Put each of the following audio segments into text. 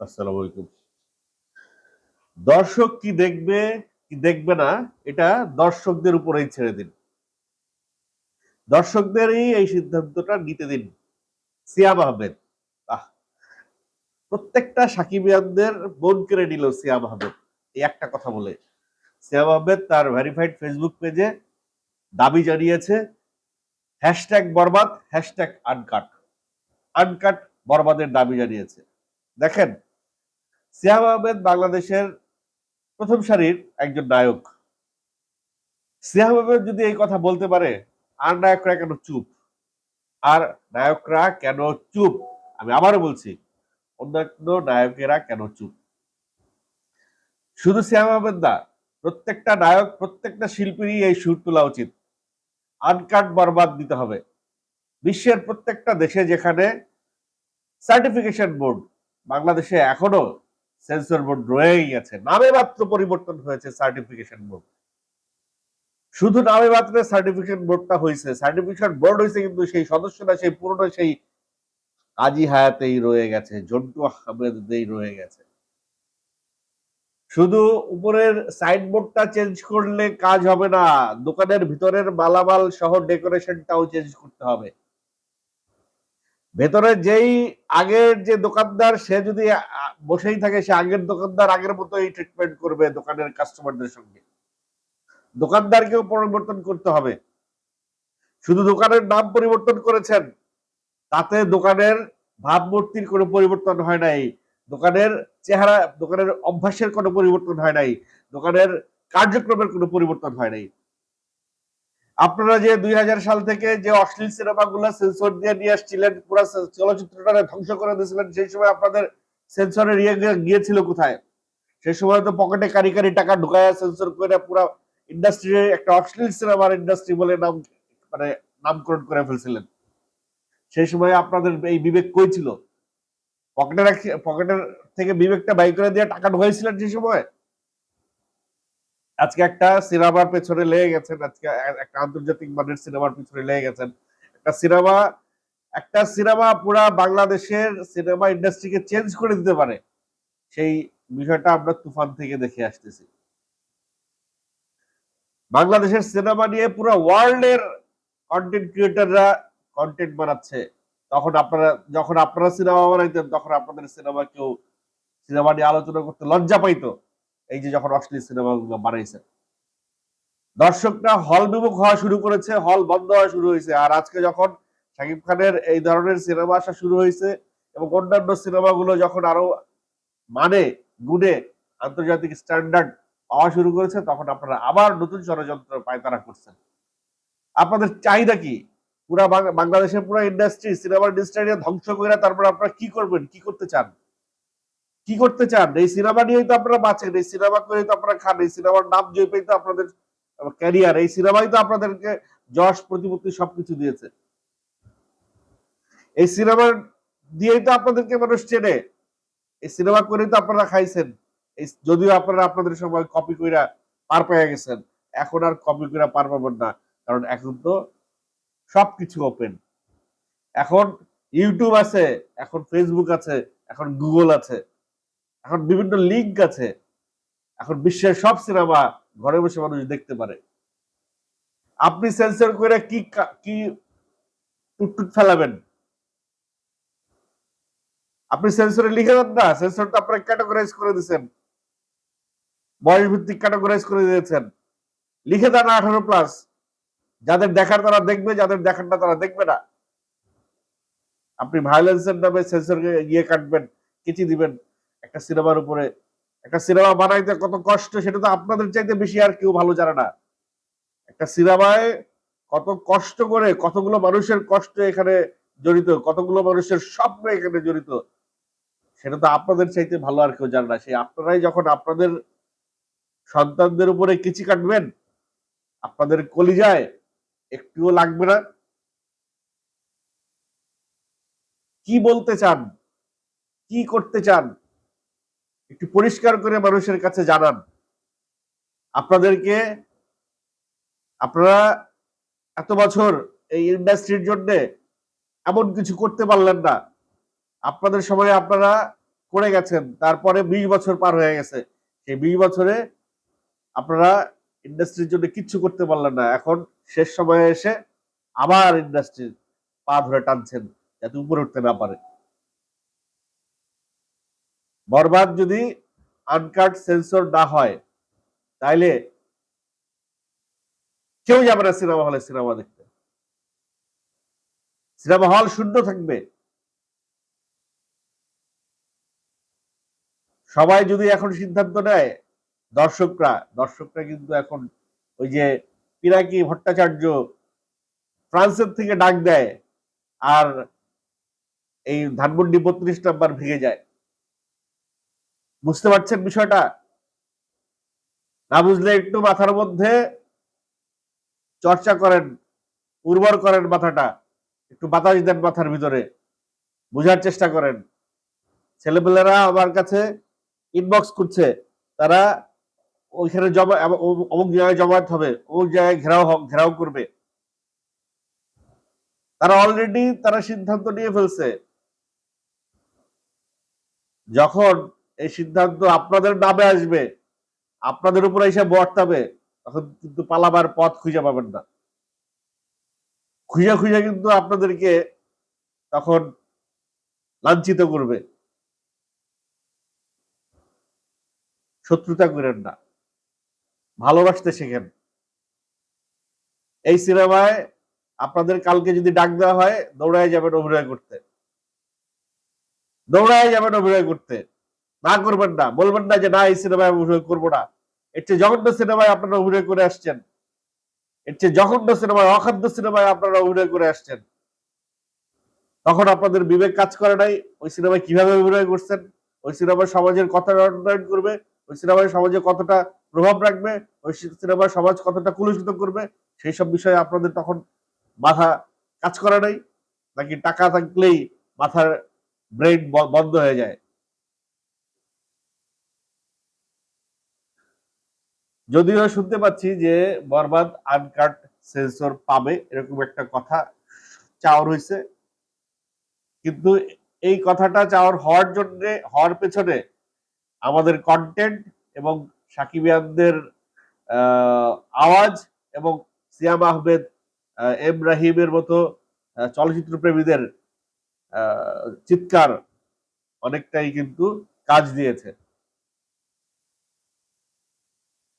আসসালামু আলাইকুম। দর্শক কি দেখবে কি দেখবে না, এটা দর্শকদের উপরেই ছেড়ে দিন। দর্শকদেরই এই সিদ্ধান্তটা নিতে দিন। সিয়াম আহমেদ। আহ, প্রত্যেকটা সাকিবিয়ানদের মন কেড়ে নিল সিয়াম আহমেদ। এই একটা কথা বলে, সিয়াম আহমেদ তার ভেরিফাইড ফেসবুক পেজে দাবি জানিয়েছে, hashtag Borbaad, hashtag uncut. Uncut বরবাদের দাবি জানিয়েছে। দেখেন সিয়াম আহমেদ বাংলাদেশের প্রথম সারির একজন নায়ক। সিয়াম আহমেদ যদি এই কথা বলতে পারে, আর নায়করা কেন চুপ? আর নায়করা কেন চুপ? আমি আবারও বলছি, অন্যান্য নায়কেরা কেন চুপ? শুধু সিয়াম আহমেদ না, প্রত্যেকটা নায়ক, প্রত্যেকটা শিল্পীরই এই সুর তোলা উচিত। আনকাট বরবাদ দিতে হবে। বিশ্বের প্রত্যেকটা দেশে যেখানে সার্টিফিকেশন বোর্ড বাংলাদেশে এখনও সেন্সর বোর্ড রয়েই গেছে নামে মাত্র পরিবর্তন হয়েছে সার্টিফিকেশন বোর্ড। শুধু নামে মাত্র সার্টিফিকেশন বোর্ডটা হয়েছে সার্টিফিকেশন বোর্ড হয়েছে কিন্তু সেই সদস্যরা, সেই পুরনো সেই কাজী হায়াতেই রয়ে গেছে, জন্টু আহমেদেই রয়ে গেছে। শুধু উপরের সাইনবোর্ডটা চেঞ্জ করলে কাজ হবে না, দোকানের ভিতরের মালামাল সহ ডেকোরেশনটাও চেঞ্জ করতে হবে। ভেতরে যেই আগের যে দোকানদার, সে যদি বসেই থাকে, সে আগের দোকানদার আগের মতো এই ট্রিটমেন্ট করবে দোকানের কাস্টমারদের সঙ্গে। দোকানদারকেও পরিবর্তন করতে হবে। শুধু দোকানের নাম পরিবর্তন করেছেন, তাতে দোকানের ভাবমূর্তির কোনো পরিবর্তন হয় নাই, দোকানের চেহারা, দোকানের অভ্যাসের কোনো পরিবর্তন হয় নাই, দোকানের কার্যক্রমের কোনো পরিবর্তন হয় নাই। আপনারা যে দুই হাজার সাল থেকে যে অশ্লীল সিনেমাগুলো সেন্সর দিয়ে নিয়ে আসছিলেন, পুরো চলচ্চিত্রটা ধ্বংস করে দিয়েছিলেন, সেই সময় আপনাদের সেন্সরের ইয়ে গিয়েছিল কোথায়? সেই সময় তো পকেটে কারি কারি টাকা ঢুকায় সেন্সর করে পুরো ইন্ডাস্ট্রি একটা অশ্লীল সিনেমার ইন্ডাস্ট্রি বলে নাম মানে নামকরণ করে ফেলছিলেন। সেই সময় আপনাদের এই বিবেক কই ছিল? পকেটে পকেটের থেকে বিবেকটা বাই করে দিয়ে টাকা ঢুকাইছিলেন সেই সময়? আজকে একটা সিনেমার পেছনে লেগে গেছেন, আজকে একটা আন্তর্জাতিক মানের সিনেমার পেছনে লেগে গেছেন। একটা সিনেমা একটা সিনেমা পুরা বাংলাদেশের সিনেমা ইন্ডাস্ট্রিকে চেঞ্জ করে দিতে পারে, সেই বিষয়টা আমরা তুফান থেকে দেখে আসতেছি। বাংলাদেশের সিনেমা নিয়ে পুরো ওয়ার্ল্ডের কন্টেন্ট ক্রিয়েটররা কন্টেন্ট বানাচ্ছে। তখন আপনারা, যখন আপনারা সিনেমা বানাইতেন, তখন আপনাদের সিনেমা কেউ সিনেমা নিয়ে আলোচনা করতে লজ্জা পাইতো। এই যে যখন অশ্লীল সিনেমাগুলো বানাইছেন দর্শকরা হল বিমুখ হওয়া শুরু করেছে, হল বন্ধ হওয়া শুরু হয়েছে। আর আজকে যখন শাকিব খানের এই ধরনের সিনেমা আসা শুরু হয়েছে এবং অন্যান্য সিনেমাগুলো যখন আরও মানে গুণে আন্তর্জাতিক স্ট্যান্ডার্ড পাওয়া শুরু করেছে, তখন আপনারা আবার নতুন ষড়যন্ত্র পায়তারা করছেন। আপনাদের চাহিদা কি? পুরা বাংলাদেশের পুরো ইন্ডাস্ট্রি সিনেমা ইন্ডাস্ট্রি ধ্বংস করে তারপর আপনারা কি করবেন? কি করতে চান? কি করতে চান? এই সিনেমা নিয়েই তো আপনারা বাঁচেন, এই সিনেমা করেই তো আপনারা খান, এই সিনেমার নাম জয়পেই তো আপনাদের ক্যারিয়ার এই সিনেমাই তো আপনাদেরকে যশ, প্রতিপত্তি সবকিছু দিয়েছে। এই সিনেমা দিয়েই তো আপনাদেরকে মানুষ চেনে। এই সিনেমা করেই তো আপনারা খাইছেন। এই যদিও আপনারা আপনাদের সময় কপি কইরা পার পেয়ে গেছেন। এখন আর কপি কইরা পার পাবেন না, কারণ এখন তো সবকিছু ওপেন এখন ইউটিউব আছে, এখন ফেসবুক আছে, এখন গুগল আছে। এখন বিভিন্ন লিঙ্ক আছে। এখন বিশ্বের সব সিনেমা ঘরে বসে মানুষ দেখতে পারে। আপনি সেন্সর করে কি কা- টুকটুক ফেলাবেন? আপনি সেন্সরে লিখে দেন না সেন্সরটা আপনারা ক্যাটাগরাইজ করে দিয়েছেন। বয়স ভিত্তিক ক্যাটাগরাইজ করে দিয়েছেন। লিখে দেন আঠারো প্লাস যাদের দেখার তারা দেখবে, যাদের দেখার না তারা দেখবে না। আপনি ভায়োলেন্সের নামে সেন্সর ইয়ে কাটবেন, কিচি দিবেন। একটা সিনেমার উপরে, একটা সিনেমা বানাইতে কত কষ্ট, সেটা তো আপনাদের চাইতে বেশি আর কেউ ভালো জানে না। একটা সিনেমায় কত কষ্ট করে কতগুলো মানুষের কষ্ট এখানে জড়িত, কতগুলো মানুষের স্বপ্ন এখানে জড়িত, সেটা তো আপনাদের চাইতে ভালো আর কেউ জানে না। সেই আপনারাই যখন আপনাদের সন্তানদের উপরে কিচি কাটবেন, আপনাদের কলিজায় একটুও লাগবে না। কি বলতে চান? কি করতে চান? একটু পরিষ্কার করে মানুষের কাছে জানান। আপনাদেরকে আপনারা এত বছর এই ইন্ডাস্ট্রির জন্য এমন কিছু করতে পারলেন না। আপনাদের সময় আপনারা করে গেছেন, তারপরে বিশ বছর পার হয়ে গেছে। সেই বিশ বছরে আপনারা ইন্ডাস্ট্রির জন্য কিচ্ছু করতে পারলেন না। এখন শেষ সময়ে এসে আবার ইন্ডাস্ট্রির পা ধরে টানছেন, যাতে উপরে উঠতে না পারে। বরবাদ যদি আনকাট সেন্সর না হয়, তাইলে কেউ যাবে না সিনেমা হলে সিনেমা দেখতে। সিনেমা হল শূন্য থাকবে। সবাই যদি এখন সিদ্ধান্ত নেয়, দর্শকরা দর্শকরা কিন্তু এখন ওই যে পিরাকি ভট্টাচার্য ফ্রান্সের থেকে ডাক দেয়, আর এই ধানমন্ডি বত্রিশ নাম্বার ভেঙে যায়। বুঝতে পারছেন বিষয়টা? না বুঝলে একটু মাথার মধ্যে চর্চা করেন, উর্বর করেন মাথাটা, একটু বাতাস দেন মাথার ভিতরে, বোঝার চেষ্টা করেন। ছেলেপেলেরা আমার কাছে ইনবক্স করছে তারা ওইখানে জমা, অমুক- জায়গায় জমায়েত হবে, অমুক জায়গায় ঘেরাও ঘেরাও করবে। তারা অলরেডি তারা সিদ্ধান্ত নিয়ে ফেলছে। যখন এই সিদ্ধান্ত আপনাদের নামে আসবে। আপনাদের উপরে এসে বর্তাবে। তখন কিন্তু পালাবার পথ খুঁজে পাবেন না। খুঁজে খুঁজে কিন্তু আপনাদেরকে তখন লাঞ্ছিত করবে। শত্রুতা করেন না। ভালোবাসতে শেখেন। এই সিনেমায় আপনাদের কালকে যদি ডাক দেওয়া হয়, দৌড়ায় যাবেন অভিনয় করতে। দৌড়ায় যাবেন অভিনয় করতে। না করবেন না। বলবেন না যে, না, এই সিনেমায় অভিনয় করব না। এর চেয়ে জঘন্য সিনেমায় আপনারা অভিনয় করে আসছেন। এর চেয়ে জঘন্য সিনেমায়, অখাদ্য সিনেমায় আপনারা অভিনয় করে আসছেন। তখন আপনাদের বিবেক কাজ করে নাই, ওই সিনেমায় কীভাবে অভিনয় করছেন? ওই সিনেমায় সমাজের উন্নয়ন করবে, ওই সিনেমায় সমাজে কতটা প্রভাব রাখবে, ওই সিনেমায় সমাজ কতটা কুলুষিত করবে, সেই সব বিষয়ে আপনাদের তখন মাথা কাজ করে নাই, নাকি টাকা থাকলেই মাথার ব্রেন বন্ধ হয়ে যায়। যদিও শুনতে পাচ্ছি যে বরবাদ আনকাট সেন্সর পাবে এরকম একটা কথা চাওয়ার হয়েছে কিন্তু এই কথাটা চাওয়ার হওয়ার জন্য হওয়ার পেছনে আমাদের কন্টেন্ট এবং সাকিবিয়ানদের আওয়াজ এবং সিয়াম আহমেদ আহ, এম মতো চলচ্চিত্র প্রেমীদের চিৎকার অনেকটাই কিন্তু কাজ দিয়েছে।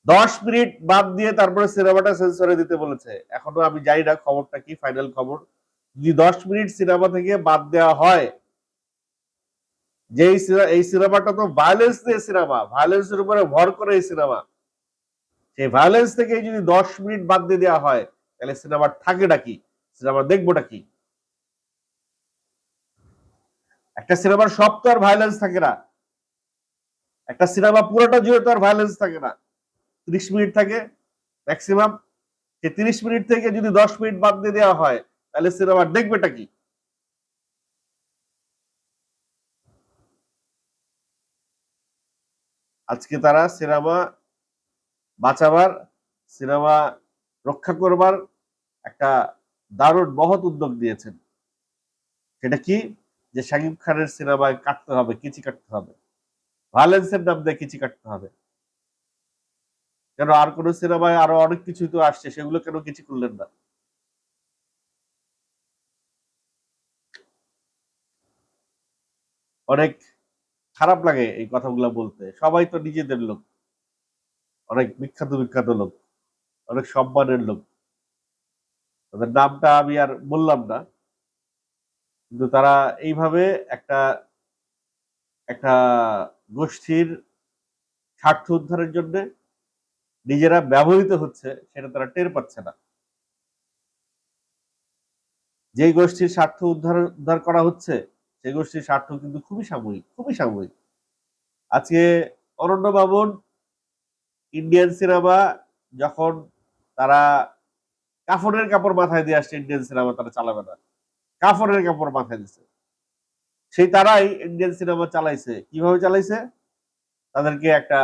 দশ মিনিট বাদ দিয়ে তারপরে সিনেমাটা সেন্সরে দিতে বলেছে। এখনও আমি জানি না খবরটা কি ফাইনাল খবর। যদি দশ মিনিট সিনেমা থেকে বাদ দেওয়া হয় যে এই সিনেমাটা তো ভায়োলেন্স দিয়ে সিনেমা ভায়োলেন্সের উপরে ভর করে এই সিনেমা। সেই ভায়োলেন্স থেকে যদি দশ মিনিট বাদ দিয়ে দেওয়া হয়, তাহলে সিনেমার থাকেটা কি? সিনেমা দেখবোটা কি? একটা সিনেমার সব তো আর ভায়োলেন্স থাকে না। একটা সিনেমা পুরোটা জুড়ে তো আর ভায়োলেন্স থাকে না। ত্রিশ মিনিট থাকে ম্যাক্সিমাম সে তিরিশ মিনিট থেকে যদি দশ মিনিট বাদ দিয়ে দেওয়া হয়, তাহলে সিনেমা দেখবেটা কি? আজকে তারা সিনেমা বাঁচাবার, সিনেমা রক্ষা করবার একটা দারুণ মহৎ উদ্যোগ দিয়েছেন সেটা কি? যে শাকিব খানের সিনেমায় কাটতে হবে, কিচি কাটতে হবে। ভায়োলেন্সের নাম দিয়ে কিচি কাটতে হবে। কেন আর কোন সিনেমায় আরও অনেক কিছু তো আসছে, সেগুলো কেন কিছু করলেন না? অনেক খারাপ লাগে এই কথাগুলো বলতে। সবাই তো নিজেদের লোক। অনেক বিখ্যাত বিখ্যাত লোক। অনেক সম্মানের লোক। তাদের নামটা আমি আর বললাম না। কিন্তু তারা এইভাবে একটা একটা গোষ্ঠীর স্বার্থ উদ্ধারের জন্য নিজেরা ব্যবহৃত হচ্ছে, সেটা তারা টের পাচ্ছে না। যে গোষ্ঠীর স্বার্থ উদ্ধার উদ্ধার করা হচ্ছে, সেই গোষ্ঠীর স্বার্থ কিন্তু খুবই সাময়িক খুবই সাময়িক। আজকে অরণ্য বাবন ইন্ডিয়ান সিনেমা, যখন তারা কাফনের কাপড় মাথায় দিয়ে আসছে, ইন্ডিয়ান সিনেমা তারা চালাবে না। কাফনের কাপড় মাথায় দিছে। সেই তারাই ইন্ডিয়ান সিনেমা চালাইছে। কীভাবে চালাইছে? তাদেরকে একটা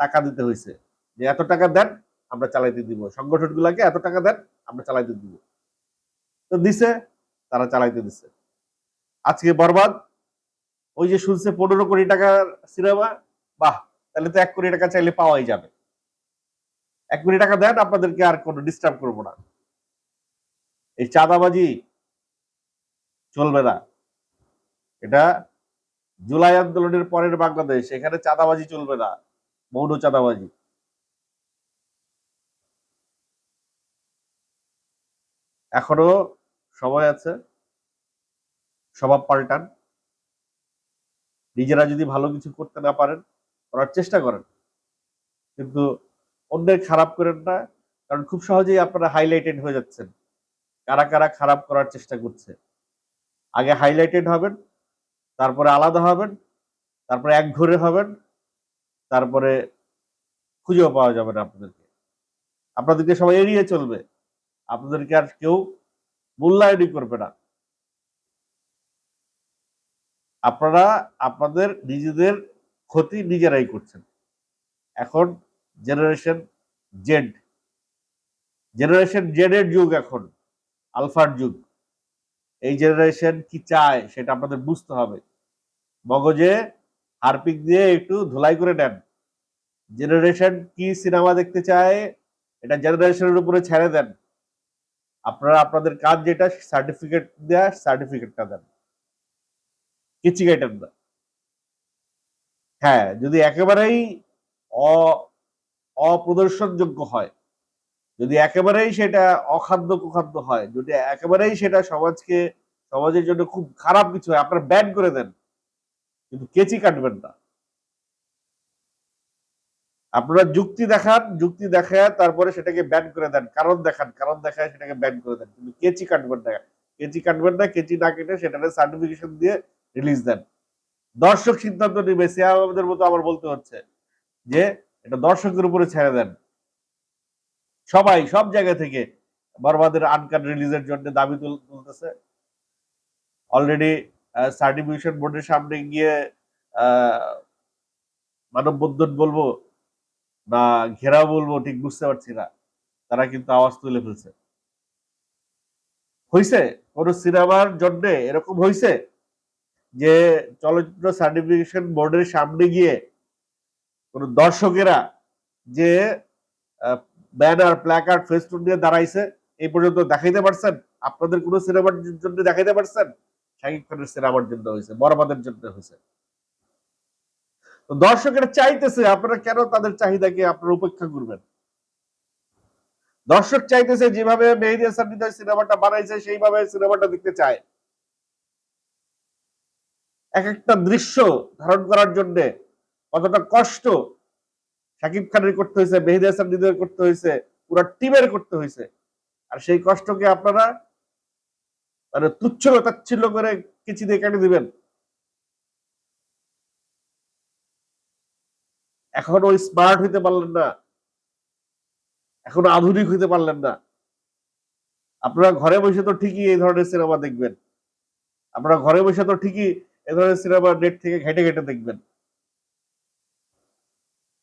টাকা দিতে হয়েছে যে এত টাকা দেন, আমরা চালাইতে দিব। সংগঠনগুলোকে এত টাকা দেন, আমরা চালাইতে দিব। তো দিছে, তারা চালাইতে দিছে। আজকে বরবাদ। ওই যে শুনছে পনেরো কোটি টাকার সিনেমা, বাহ, তাহলে তো এক কোটি টাকা চাইলে পাওয়াই যাবে। এক কোটি টাকা দেন, আপনাদেরকে আর কোনো ডিস্টার্ব করব না। এই চাঁদাবাজি চলবে না। এটা জুলাই আন্দোলনের পরের বাংলাদেশ, এখানে চাঁদাবাজি চলবে না, মৌন চাঁদাবাজি। এখনও সময় আছে। স্বভাব পাল্টান। নিজেরা যদি ভালো কিছু করতে না পারেন, করার চেষ্টা করেন। কিন্তু অন্যের খারাপ করেন না, কারণ খুব সহজেই আপনারা হাইলাইটেড হয়ে যাচ্ছেন। কারা কারা খারাপ করার চেষ্টা করছে? আগে হাইলাইটেড হবেন, তারপরে আলাদা হবেন, তারপরে এক ঘরে হবেন, তারপরে খুঁজেও পাওয়া যাবে না আপনাদেরকে। আপনাদেরকে সবাই এড়িয়ে চলবে। আপনাদেরকে আর কেউ মূল্যায়নই করবে না। আপনারা আপনাদের নিজেদের ক্ষতি নিজেরাই করছেন। এখন জেনারেশন জেড জেনারেশন জেড এর যুগ এখন, আলফার যুগ। এই জেনারেশন কি চায় সেটা আপনাদের বুঝতে হবে। মগজে হারপিক দিয়ে একটু ধুলাই করে নেন। জেনারেশন কি সিনেমা দেখতে চায়, এটা জেনারেশনের উপরে ছেড়ে দেন। আপনারা আপনাদের কাজ যেটা সার্টিফিকেট দেয়া সার্টিফিকেটটা দেন। কিচ্ছু গাইটেন না। হ্যাঁ যদি একেবারেই অপ্রদর্শনযোগ্য হয়, যদি একেবারেই সেটা অখাদ্য কুখাদ্য হয়, যদি একেবারেই সেটা সমাজকে, সমাজের জন্য খুব খারাপ কিছু হয়, আপনারা ব্যান করে দেন। কিন্তু কেচি কাটবেন না। আপনারা যুক্তি দেখান, যুক্তি দেখায় তারপরে সেটাকে ব্যান করে দেন। কারণ দেখান, কারণ দেখায় সেটাকে ব্যান করে দেন। কিন্তু কেচি কাটবেন না কেচি কাটবেন না, কেচি না কেটে সেটাকে সার্টিফিকেশন দিয়ে রিলিজ দেন। দর্শক সিদ্ধান্ত নিবে সিয়ামের মতো আমার বলতে হচ্ছে যে, এটা দর্শকের উপরে ছেড়ে দেন। সবাই, সব জায়গা থেকে বরবাদের আনকাট রিলিজের জন্য দাবি তুলতেছে। অলরেডি সার্টিফিকেশন বোর্ডের সামনে গিয়ে মানববন্ধন বলব না ঘেরাও বলব, ঠিক বুঝতে পারছি না। তারা কিন্তু আওয়াজ তুলে ফেলছে। হইছে? কোন সিনেমার জন্য এরকম হইছে? যে চলচ্চিত্র সার্টিফিকেশন বোর্ডের সামনে গিয়ে কোন দর্শকেরা যে ব্যানার প্ল্যাকার্ড ফেস্টুন দিয়ে দাঁড়াইছে, এই পর্যন্ত দেখাইতে পারছেন? আপনাদের কোন সিনেমার জন্য দেখাইতে পারছেন? শাকিব খানের সিনেমার জন্য হয়েছে বরবাদের জন্য হয়েছে তো দর্শকেরা চাইতেছে আপনারা কেন তাদের চাহিদাকে আপনারা উপেক্ষা করবেন? দর্শক চাইতেছে যেভাবে মেহেদি হাসান হৃদয় সিনেমাটা বানাইছে, সেইভাবে সিনেমাটা দেখতে চায়। এক একটা দৃশ্য ধারণ করার জন্য কতটা কষ্ট সাকিব খানের করতে হয়েছে, মেহেদি হাসান হৃদয়ের করতে হয়েছে, পুরো টিমের করতে হয়েছে। আর সেই কষ্টকে আপনারা মানে তুচ্ছ তাচ্ছিল্য করে কিছু দিয়ে কেটে দিবেন। এখন স্মার্ট হইতে পারলেন না। এখন আধুনিক হইতে পারলেন না। আপনারা ঘরে বসে তো ঠিকই এই ধরনের সিনেমা দেখবেন। আপনারা ঘরে বসে তো ঠিকই এ ধরনের সিনেমা নেট থেকে ঘেটে ঘেটে দেখবেন।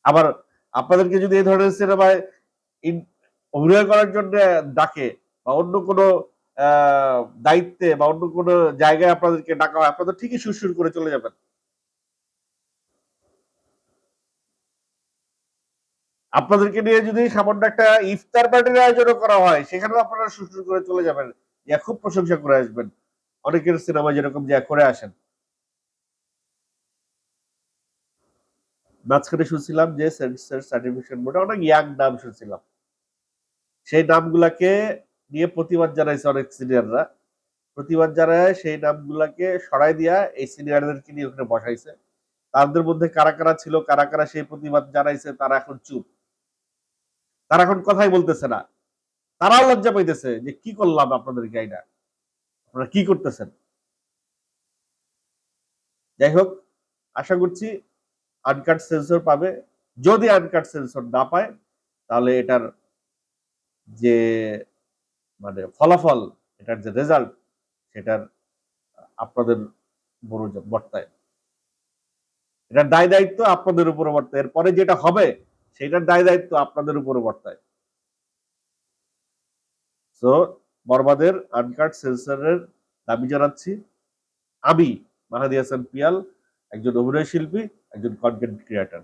আবার আপনাদেরকে যদি এই ধরনের সিনেমায় অভিনয় করার জন্য ডাকে বা অন্য কোনো দায়িত্বে বা অন্য কোনো জায়গায় আপনাদেরকে ডাকা হয়, আপনারা ঠিকই সুরসুর করে চলে যাবেন। আপনাদেরকে নিয়ে যদি সামান্য একটা ইফতার পার্টির আয়োজন করা হয়, সেখানেও আপনারা সুরসুর করে চলে যাবেন যা খুব প্রশংসা করে আসবেন। অনেকের সিনেমা যেরকম যা করে আসেন। মাঝখানে শুনছিলাম যে সার্টিফিকেশন বোর্ডে অনেক ইয়াং নাম শুনছিলাম। সেই নামগুলাকে নিয়ে প্রতিবাদ জানাইছে অনেক সিনিয়ররা। প্রতিবাদ জানায় সেই নামগুলাকে সরাই দিয়া এই সিনিয়রদেরকে নিয়ে ওখানে বসাইছে। তাদের মধ্যে কারা কারা ছিল, কারা কারা সেই প্রতিবাদ জানাইছে, তারা এখন চুপ। তারা এখন কথাই বলতেছে না। তারাও লজ্জা পাইতেছে যে কি করলাম আপনাদেরকে এটা? আপনারা কি করতেছেন? যাই হোক, আশা করছি আনকাট সেন্সর পাবে। যদি আনকাট সেন্সর না পায়, তাহলে এটার যে মানে ফলাফল, এটার যে রেজাল্ট সেটার আপনাদের বড় বর্তায়। এটার দায় দায়িত্ব আপনাদের উপরে বর্তায়। এরপরে যেটা হবে সেটার দায় দায়িত্ব আপনাদের উপরে বর্তায়। তো বরবাদের আনকাট সেন্সরের দাবি জানাচ্ছি। আমি মাহাদি হাসান পিয়াল, একজন অভিনয় শিল্পী একজন কন্টেন্ট ক্রিয়েটর